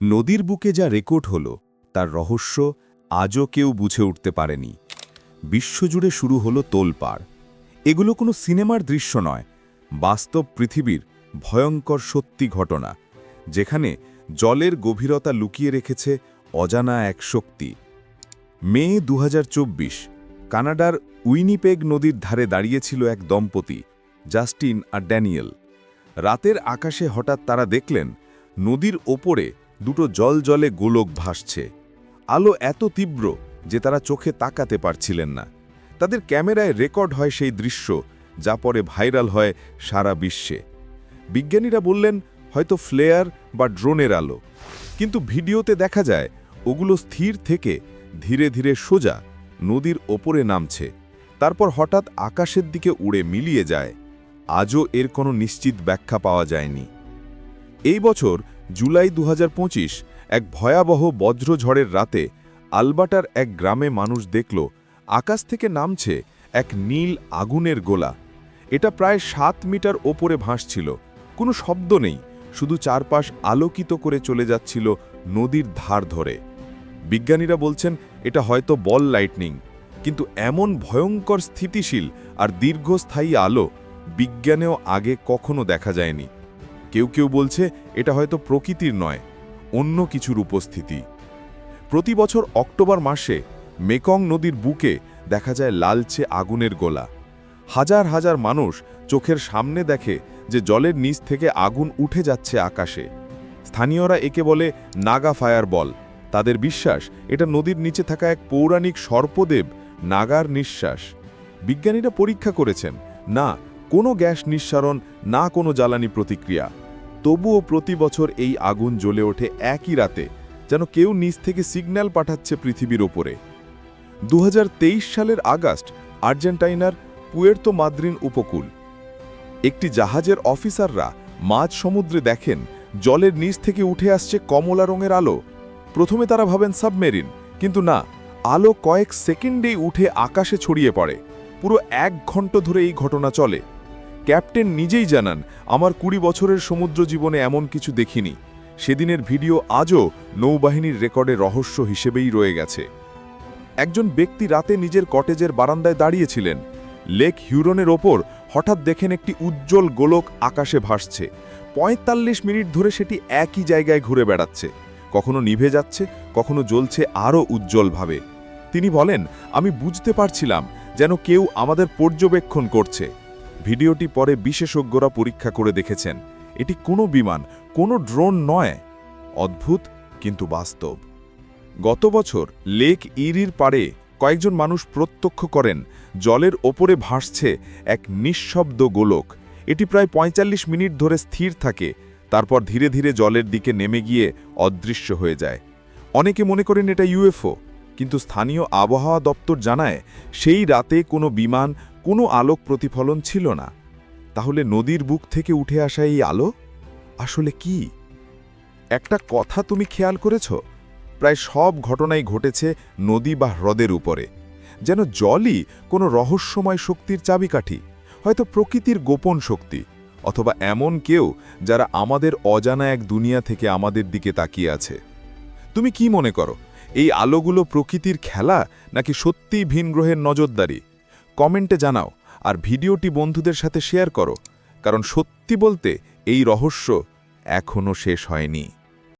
নদীর বুকে যা রেকর্ড হলো, তার রহস্য আজও কেউ বুঝে উঠতে পারেনি। বিশ্বজুড়ে শুরু হলো তোলপাড়। এগুলো কোনো সিনেমার দৃশ্য নয়, বাস্তব পৃথিবীর ভয়ঙ্কর সত্যি ঘটনা, যেখানে জলের গভীরতা লুকিয়ে রেখেছে অজানা এক শক্তি। মে দু হাজার চব্বিশ, কানাডার উইনিপেগ নদীর ধারে দাঁড়িয়েছিল এক দম্পতি, জাস্টিন আর ড্যানিয়েল। রাতের আকাশে হঠাৎ তারা দেখলেন, নদীর ওপরে দুটো জল জলে গোলক ভাসছে। আলো এত তীব্র যে তারা চোখে তাকাতে পারছিলেন না। তাদের ক্যামেরায় রেকর্ড হয় সেই দৃশ্য, যা পরে ভাইরাল হয় সারা বিশ্বে। বিজ্ঞানীরা বললেন, হয়তো ফ্লেয়ার বা ড্রোনের আলো। কিন্তু ভিডিওতে দেখা যায়, ওগুলো স্থির থেকে ধীরে ধীরে সোজা নদীর ওপরে নামছে। তারপর হঠাৎ আকাশের দিকে উড়ে মিলিয়ে যায়। আজও এর কোনো নিশ্চিত ব্যাখ্যা পাওয়া যায়নি। এই বছর জুলাই দু এক ভয়াবহ বজ্রঝড়ের রাতে আলবাটার এক গ্রামে মানুষ দেখল আকাশ থেকে নামছে এক নীল আগুনের গোলা। এটা প্রায় সাত মিটার ওপরে ভাসছিল। কোনো শব্দ নেই, শুধু চারপাশ আলোকিত করে চলে যাচ্ছিল নদীর ধার ধরে। বিজ্ঞানীরা বলছেন, এটা হয়তো বল লাইটনিং। কিন্তু এমন ভয়ঙ্কর স্থিতিশীল আর দীর্ঘস্থায়ী আলো বিজ্ঞানেও আগে কখনো দেখা যায়নি। কেউ কেউ বলছে এটা হয়তো প্রকৃতির নয়, অন্য কিছুর উপস্থিতি। প্রতি বছর অক্টোবর মাসে মেকং নদীর বুকে দেখা যায় লালচে আগুনের গোলা। হাজার হাজার মানুষ চোখের সামনে দেখে যে জলের নিচ থেকে আগুন উঠে যাচ্ছে আকাশে। স্থানীয়রা একে বলে নাগা ফায়ার বল। তাদের বিশ্বাস, এটা নদীর নিচে থাকা এক পৌরাণিক সর্পদেব নাগার নিঃশ্বাস। বিজ্ঞানীরা পরীক্ষা করেছেন, না কোনো গ্যাস নিঃসারণ, না কোনো জ্বালানি প্রতিক্রিয়া। তবুও প্রতি বছর এই আগুন জ্বলে ওঠে একই রাতে, যেন কেউ নিচ থেকে সিগন্যাল পাঠাচ্ছে পৃথিবীর ওপরে। দু হাজার তেইশ সালের আগস্ট, আর্জেন্টাইনার পুয়ের্তো মাদ্রিন উপকূল। একটি জাহাজের অফিসাররা মাঝ সমুদ্রে দেখেন, জলের নিচ থেকে উঠে আসছে কমলা রঙের আলো। প্রথমে তারা ভাবেন সাবমেরিন, কিন্তু না, আলো কয়েক সেকেন্ডেই উঠে আকাশে ছড়িয়ে পড়ে। পুরো এক ঘণ্টা ধরে এই ঘটনা চলে। ক্যাপ্টেন নিজেই জানান, আমার কুড়ি বছরের সমুদ্র জীবনে এমন কিছু দেখিনি। সেদিনের ভিডিও আজও নৌবাহিনীর রেকর্ডে রহস্য হিসেবেই রয়ে গেছে। একজন ব্যক্তি রাতে নিজের কটেজের বারান্দায় দাঁড়িয়েছিলেন। লেক হিউরনের ওপর হঠাৎ দেখেন একটি উজ্জ্বল গোলক আকাশে ভাসছে। পঁয়তাল্লিশ মিনিট ধরে সেটি একই জায়গায় ঘুরে বেড়াচ্ছে। কখনো নিভে যাচ্ছে, কখনো জ্বলছে আরও উজ্জ্বলভাবে। তিনি বলেন, আমি বুঝতে পারছিলাম যেন কেউ আমাদের পর্যবেক্ষণ করছে। ভিডিওটি পরে বিশেষজ্ঞরা পরীক্ষা করে দেখেছেন। এটি কোনো বিমান, কোনো ড্রোন নয়। অদ্ভুত, কিন্তু বাস্তব। গত বছর লেক ইরির পাড়ে কয়েকজন মানুষ প্রত্যক্ষ করেন, জলের ওপরে ভাসছে এক নিঃশব্দ গোলক। এটি প্রায় ৪৫ মিনিট ধরে স্থির থাকে, তারপর ধীরে ধীরে জলের দিকে নেমে গিয়ে অদৃশ্য হয়ে যায়। অনেকে মনে করেন এটা ইউএফও, কিন্তু স্থানীয় আবহাওয়া দপ্তর জানায়, সেই রাতে কোনো বিমান কোনো আলোক প্রতিফলন ছিল না। তাহলে নদীর বুক থেকে উঠে আসা এই আলো আসলে কি? একটা কথা তুমি খেয়াল করেছ? প্রায় সব ঘটনাই ঘটেছে নদী বা হ্রদের উপরে। যেন জলই কোনো রহস্যময় শক্তির চাবিকাঠি, হয়তো প্রকৃতির গোপন শক্তি, অথবা এমন কেউ যারা আমাদের অজানা এক দুনিয়া থেকে আমাদের দিকে তাকিয়ে আছে। তুমি কি মনে করো, এই আলোগুলো প্রকৃতির খেলা নাকি সত্যিই ভিনগ্রহের নজরদারি? কমেন্টে জানাও আর ভিডিওটি বন্ধুদের সাথে শেয়ার করো, কারণ সত্যি বলতে এই রহস্য এখনও শেষ হয়নি।